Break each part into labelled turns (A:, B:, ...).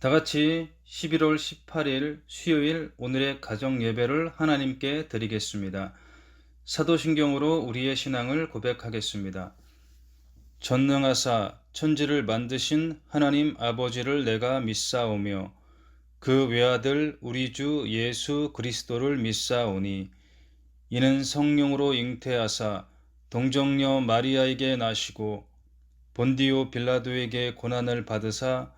A: 다 같이 11월 18일 수요일 오늘의 가정 예배를 하나님께 드리겠습니다. 사도신경으로 우리의 신앙을 고백하겠습니다. 전능하사 천지를 만드신 하나님 아버지를 내가 믿사오며 그 외아들 우리 주 예수 그리스도를 믿사오니 이는 성령으로 잉태하사 동정녀 마리아에게 나시고 본디오 빌라도에게 고난을 받으사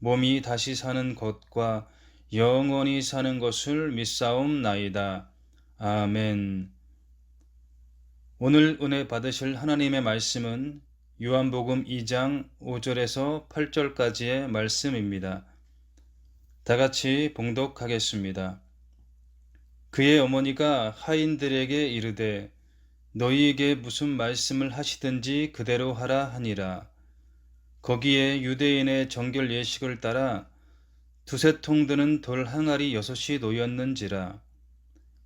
A: 몸이 다시 사는 것과 영원히 사는 것을 믿사옵나이다. 아멘. 오늘 은혜 받으실 하나님의 말씀은 요한복음 2장 5절에서 8절까지의 말씀입니다. 다 같이 봉독하겠습니다. 그의 어머니가 하인들에게 이르되 너희에게 무슨 말씀을 하시든지 그대로 하라 하니라. 거기에 유대인의 정결 예식을 따라 두세 통 드는 돌 항아리 여섯이 놓였는지라.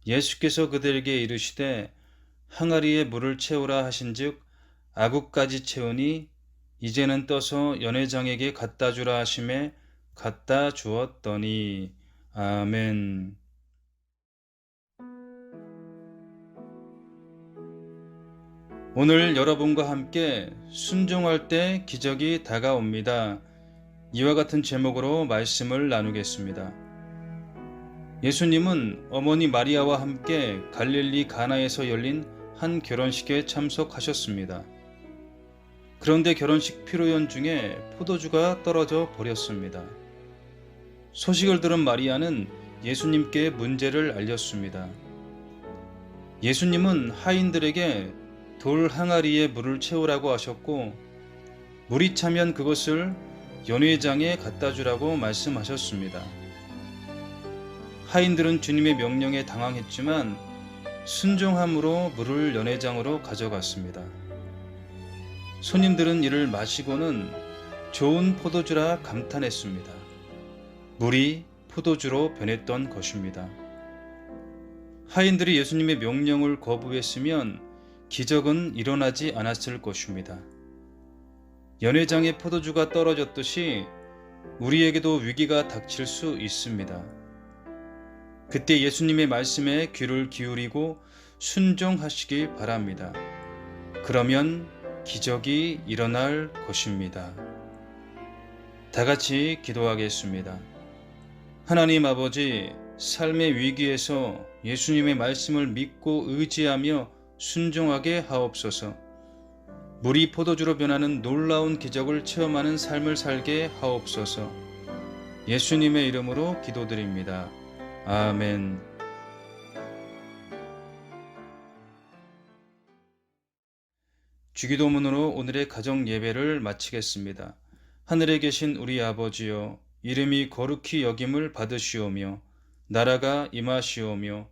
A: 예수께서 그들에게 이르시되 항아리에 물을 채우라 하신즉 아구까지 채우니 이제는 떠서 연회장에게 갖다 주라 하심에 갖다 주었더니 아멘. 오늘 여러분과 함께 순종할 때 기적이 다가옵니다. 이와 같은 제목으로 말씀을 나누겠습니다. 예수님은 어머니 마리아와 함께 갈릴리 가나에서 열린 한 결혼식에 참석하셨습니다. 그런데 결혼식 피로연 중에 포도주가 떨어져 버렸습니다. 소식을 들은 마리아는 예수님께 문제를 알렸습니다. 예수님은 하인들에게 돌 항아리에 물을 채우라고 하셨고 물이 차면 그것을 연회장에 갖다 주라고 말씀하셨습니다. 하인들은 주님의 명령에 당황했지만 순종함으로 물을 연회장으로 가져갔습니다. 손님들은 이를 마시고는 좋은 포도주라 감탄했습니다. 물이 포도주로 변했던 것입니다. 하인들이 예수님의 명령을 거부했으면 기적은 일어나지 않았을 것입니다. 연회장에 포도주가 떨어졌듯이 우리에게도 위기가 닥칠 수 있습니다. 그때 예수님의 말씀에 귀를 기울이고 순종하시기 바랍니다. 그러면 기적이 일어날 것입니다. 다 같이 기도하겠습니다. 하나님 아버지, 삶의 위기에서 예수님의 말씀을 믿고 의지하며 순종하게 하옵소서. 물이 포도주로 변하는 놀라운 기적을 체험하는 삶을 살게 하옵소서. 예수님의 이름으로 기도드립니다. 아멘. 주기도문으로 오늘의 가정 예배를 마치겠습니다. 하늘에 계신 우리 아버지여, 이름이 거룩히 여김을 받으시오며, 나라가 임하시오며,